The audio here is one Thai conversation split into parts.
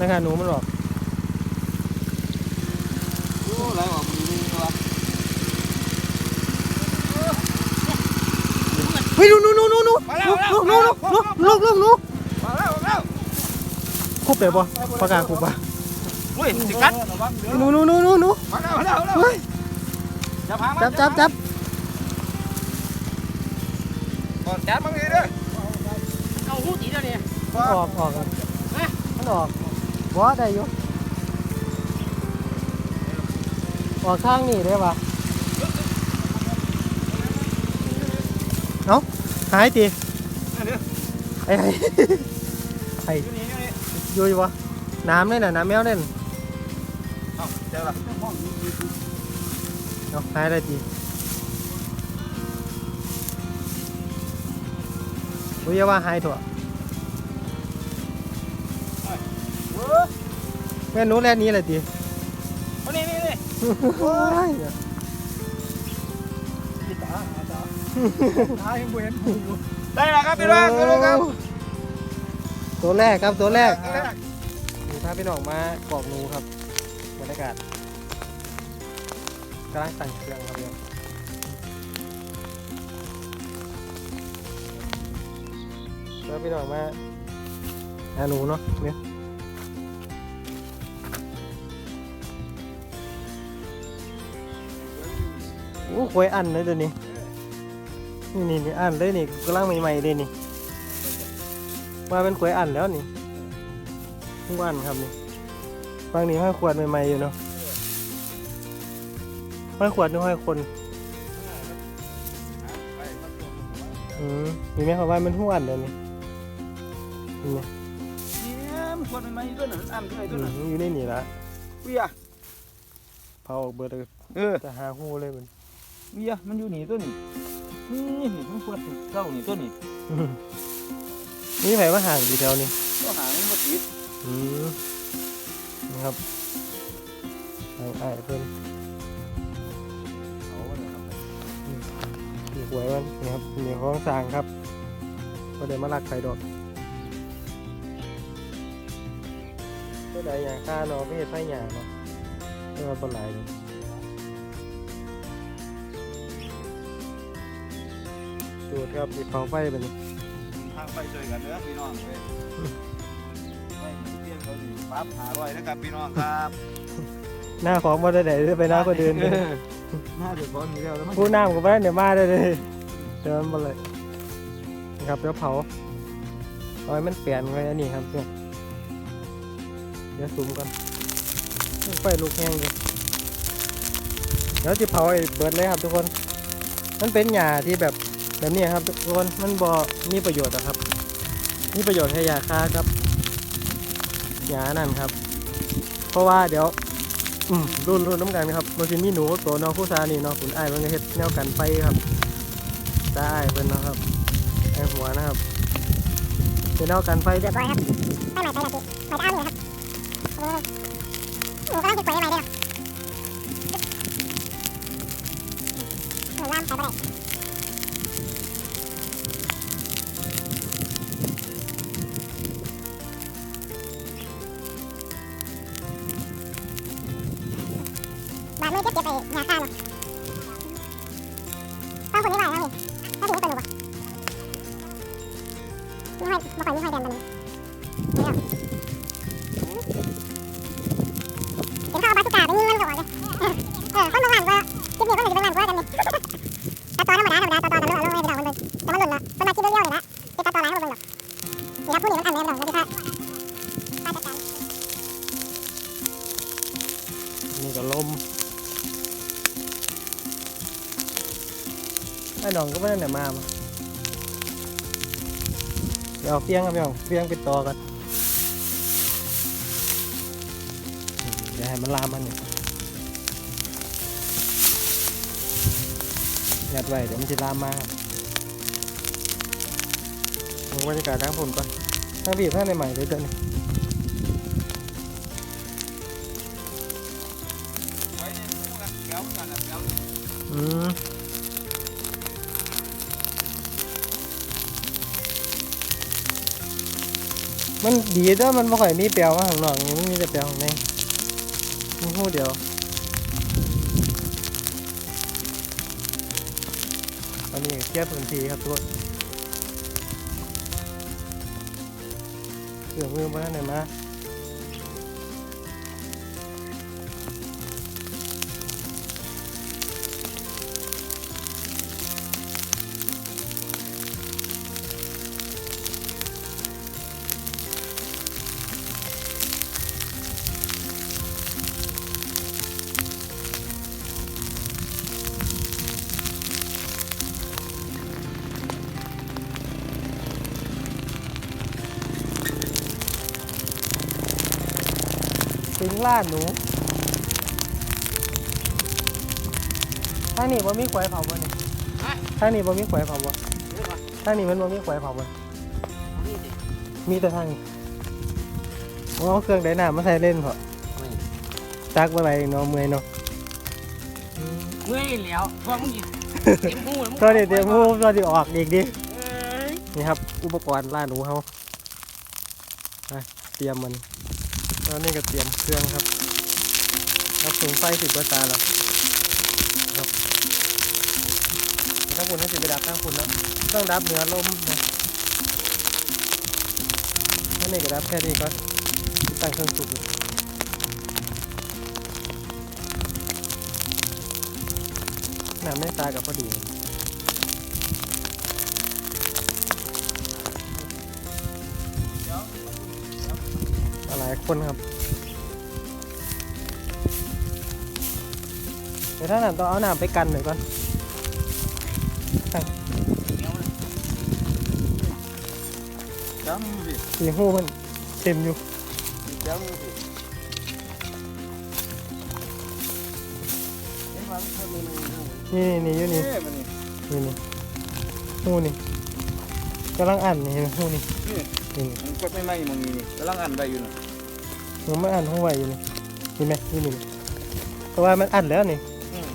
นะคงหนูมันออกโอ้ไรออกมือนี่วะเฮ้ยหนูหนูหนูหนูหนูลูกนูกนูกลูกลูกนูกมาแล้วมาแล้วครบเดี๋ยวปะประกาศครบปะเฮ้ยสิกัดหนูหนูหนูหนูหนูมาแล้วมาแล้วมาแล้วจับจับจับก่อนจับมั้งดีด้วยเอาหูตีเดี๋ยวนี้ออกออกมันออก บ่ได้อยู่ออกข้างนี่ได้ป่ะเอ้าหายตีไอ้ไอ้ไอ้อยู่นี่อยู่นี่อยู่อยู่วะน้ำเนี่ยน่ะน้ำแมวเนี่ยน่ะเอ้าเจอละเอาหายได้ตีกูจะว่าหายถั่ว แม่หนูแล่นหนี้เลยตีมานี่นี่นี่โอ้ยตาตาตายังเว้นได้แล้วครับพี่น้องได้แล้วครับ ตัวแรกครับตัวแรกตัวแรกนี่พาพี่น้องมากรอกหนูครับบรรยากาศกำลังสั่งเครื่องครับพี่น้องแล้วพี่น้องมาหาหนูเนาะเนี่ย โอ้ควยอันเลยเดี๋ยวนี้นี่นี่นี่อันเลยนี่กำลังใหม่ๆเลยนี่มาเป็นควยอันแล้วนี่ทุกอันครับนี่บางนี้ห้อยขวดใหม่ๆอยู่เนาะห้อยขวดนี่ห้อยคนอืมมีไหมครับว่ามันทุกอันเลยนี่นี่ไงเนี่ยมันควรเป็นไม้ด้วยหนึ่งอันด้วยอืด้วยมหนึ่งอยู่ในนี่ละเวียเผาออกเบิดเลยเออจะหาหูเลยมัน เวียมันอยู่นี่ตัวนี้นี่นี่มันควรเจ้านี่ตัวนี้อืมนี่ไผว่าห่างอยู่แถวนี้ตัวหางมันมาติดอืมนะครับเอาไอ้ายเพิ่นเอาไว้เลยครับอีกหวยมันนี่ครับมีของสร้างครับก็เดี๋ยวมาลักไฟดอกก็ได้อย่างค่าเนาะไม่เห็นไฟหยาเนาะเพื่อคนหลายเลย จูดครับอีกเผาไฟไปนี่ทางไปช่วยกันเด้อพี่น้องเว้ยไม่เพี้ยนเขาอยู่ปั๊บหาร้อยนะครับพี่น้องครับหน้าของมาได้ไหนไปหน้าก็เดินเออหน้าเดือดร้อนอยู่แล้วแล้วมันผู้น้ำก็ไม่ได้เดี๋ยวมาได้เลยเดินมาเลยนะครับเดี๋ยวเผาเอาให้มันเปลี่ยนไว้อันนี้ครับเพื่อนเดี๋ยวซูมก่อนไฟลุกแห้งเลยเดี๋ยวจะเผาไอ้เบิดเลยครับทุกคน มันเป็นหญ้าที่แบบ แบบนี้ครับทุกคนมันบ่มีประโยชน์อะครับ มีประโยชน์แค่ยาฆ่าครับหญ้านั่นครับ เพราะว่าเดี๋ยวอืมรุ่นรุ่นน้ำกันครับมันจะมีหนูตัวน้องคู่ซานี่เนาะขุนอ้ายมันก็เฮ็ดแนวกันไฟครับตาอ้เพิ่นเนาะครับไอหัวนะครับเป็นแนวกันไฟเรียบร้อยครับไปใหม่ไปใหม่ไปอ้ามเลยครับหนูกำลังจะปล่อยใหม่เลยหนูล่ามไปไปไห นี่ห้อยมาก่อนนี่ห้อยแดงตอนนี้เห็นเขาเอาบาสุก้าไปยิงมันก็ออกเลยเออคนบางหลังก็คลิปนี้คนอื่นบางหลังก็กันนี่ตัดต่อธรรมดาธรรมดาตัดต่อกันลงลงให้พี่น้องมันเบิ่งแต่มันหล่นละคนมาคลิปเดียวๆเลยนะที่ตัดต่อหลายให้มันเบิ่งหรอกนี่ครับผู้นี้มันอันเลยพี่น้องเดี๋ยวพี่พาพาจัดการนี่ก็ลมไอ้น้องก็ไม่ได้ไหนมามา เดี๋ยวเอาเฟียงครับพี่น้องเฟียงปิดต่อกันเดี๋ยวให้มันลามมันนี่ยัดไว้เดี๋ยวมันจะลามมาครับดูบรรยากาศทางผมก่อนทางบีบทางในใหม่เลยเด้อนี่ไว้ในตู้กันแก้วกันนะแก้วอืม มันดีเด้อมันไม่ค่อยมีแปลวมาข้างนอกนี่มันมีแต่แปลวข้างในมีหูเดียวอันนี้แค่พื้นที่ครับทุกคนเครื่องมือมาไหนมา ล่านหนูทางนี้บ่มีขวายเผาบ่นี่ทางนี้บ่มีขวายเผาบ่ทางนี้มันบ่มีขวายเผาบ่นี่ดิมีแต่ทางนี้ผมเอาเครื่องไดน้ำมาใส่เล่นพอตักบ่ไปเนาะเมื่อยเนาะเมื่อยแล้วเพราะมึงหยิบเต็มหูแล้วมึงตอนนี้เตรียมหูตอนนี้ออกอีกดิเอ้ยนี่ครับ อุปกรณ์ล่าหนูเขาไปเตรียมมัน ตอนนี้ก็เตรียมเครื่องครับรับสูงไฟสิบกว่าตาแล้วครับถ้าคุณให้สิบไปดับข้างคุณแล้วต้องดับเหนือลมนะนั่นนี่ก็ดับแค่นี้ก็ตั้งเครื่องสูบอยู่น้ำไม่ตากับพอดี คนครับเดี๋ยวถ้าหนามต้องเอาหนามไปกันหน่อยก่อนจ้ำอยู่พี่สีหูมันเต็มอยู่จ้ำอยู่พี่เห็นว่ามันคนนึงนี่นี่อยู่นี่เอ๊ะมันนี่นี่นี่หูนี่กำลังอ่านนี่เห็นไหมหูนี่นี่ มันกดไม่ไหม้มึงนี่นี่กำลังอ่านได้อยู่น่ะ ผมไม่อ่านหูไวอยู่นี่เห็นไหมนี่นี่เพราะว่ามันอ่านแล้วนี่อืม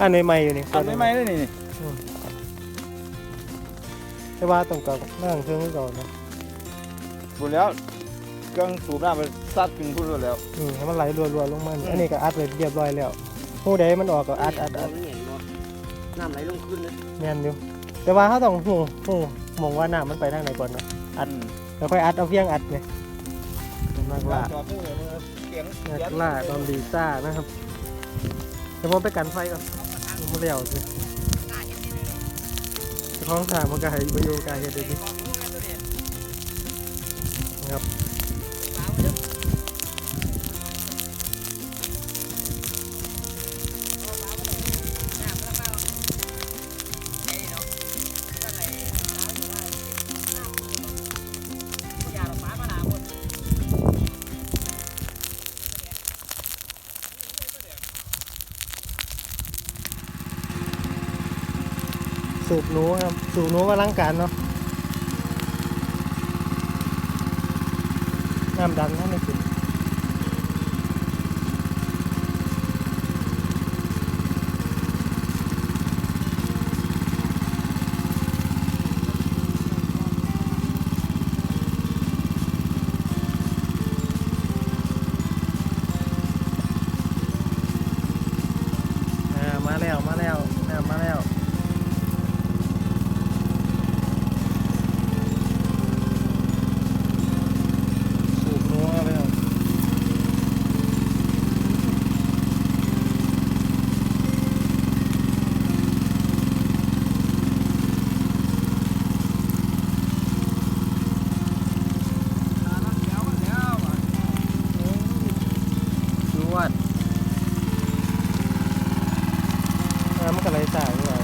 อ่านใหม่ๆอยู่นี่อ่านไม่ไหม้เลยนี่แต่ว่าต้องกับนั่งเครื่องไว้ก่อนนะพูดแล้วเครื่องสูบน้ำมันซัดถึงพูดแล้ว อืมให้มันไหลรัวๆลงมาอันนี้ก็อัดไว้เรียบร้อยแล้วหูใดมันออกก็อัดอัดอัดเห็นบ่น้ำไหลลงขึ้นเลยแม่นอยู่แต่ว่าเขาต้องหูหูมองว่าน้ำมันไปทางไหนก่อนเนาะอัดแล้วค่อยอัดเอาเพียงอัดเนี่ย มากล่าจอดตู้เลยมันเสียงมากล่าตอนดีซ่านะครับเดี๋ยวผมไปกันไฟก่อนยังไม่เลี้ยวสิเจ้าของทางมันก็ให้ประโยชน์การเฮ็ดได้ หนูครับ สูบหนูมาล้างการเนาะน้ำดันท่าไม่ขึ้นอ่ามาแล้ว มาแล้วน้ำมาแล้ว สูบนัวไปเอาจวดน้ำมันก็ไหล สายด้วย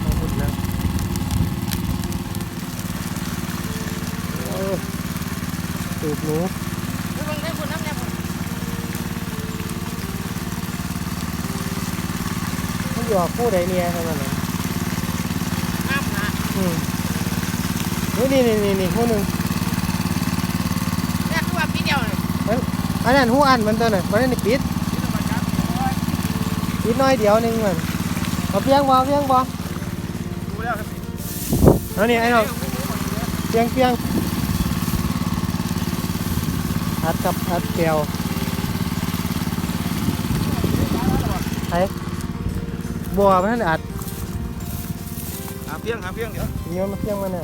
เอาหุ่นนะเออสูบหนูเดี๋ยวมึงได้คนน้ำเนี่ยผมมันอยู่กับผู้ใดเนี่ยเท่านั้นเองน้ำนะอืมนี่นี่นี่นี่นี่ผู้หนึ่งเนี่ยคือว่าพี่เดียวเลยอันนั้นหูอันมันตัวน่ะมันนี่ปิด ปิดน้อยเดียวหนึงมันเอาเพียงบ่เอาเพียงบ่ดูแล้วครับเอานี่ไอ้น้องเเปียงเปียงอัดกับอัดแก้วไอ้บัวมันอัดหาเพียงหาเพียงเดี๋ยวเงี้ยมาเปียงมันน่ะ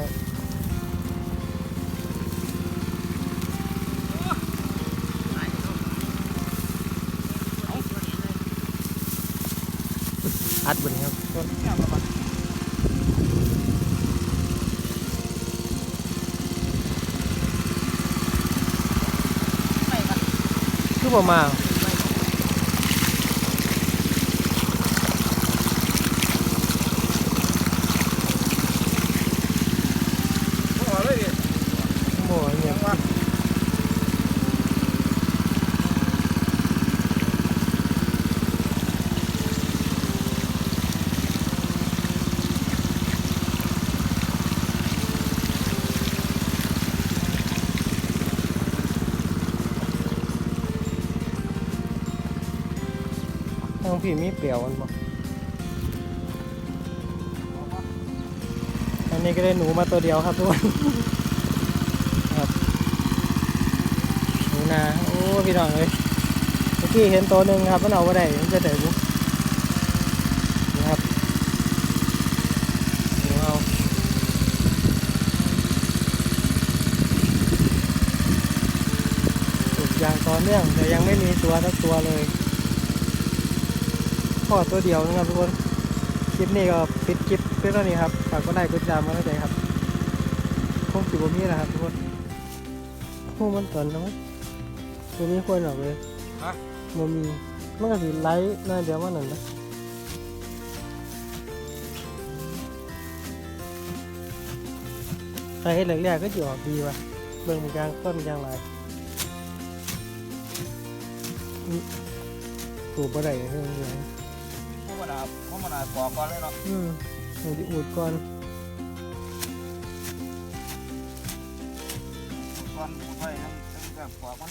อัดบนนี้ครับคือประมาณ หัวเลยดิ บัวเนี่ย ว่า ทา งพี่มีเปลี่ยวมันบ่อันนี้ก็ได้หนูมาตัวเดียวครับทุกคนครับหนูนาโอ้พี่น้องเลยเมื่อกี้เห็นตัวหนึ่งครับมันเอาไปได้มันจะเตะบุ๊นะครับหนูเอาสูบยางต่อเนื่องแต่ยังไม่มีตัวสักตัวเลย พอตัวเดียวนะครับทุกคนคลิปนี้ก็ปิดคลิปเพื่อเท่านี้ครับฝากกดไลค์กดติดตามมาด้วยครับคงสิบมีนะครับทุกคนโอ้มันตอนนะมั้ยตัวนี้ควรออกเลยมันมีมันก็สิไลค์หน่อยเดียวมันนั่นนะใครเห็นแรกๆก็จะออกดีว่ะเบิ่งมันกลางต้นกลางหลายอืมถูกบ่ได้เฮ้ยพวก มันอาพวกมันอาปอกก่อนเลยเนาะอืมหนูดิอูดก่อนก่อนหมดไว้ทั้งทั้งแบบปอกมัน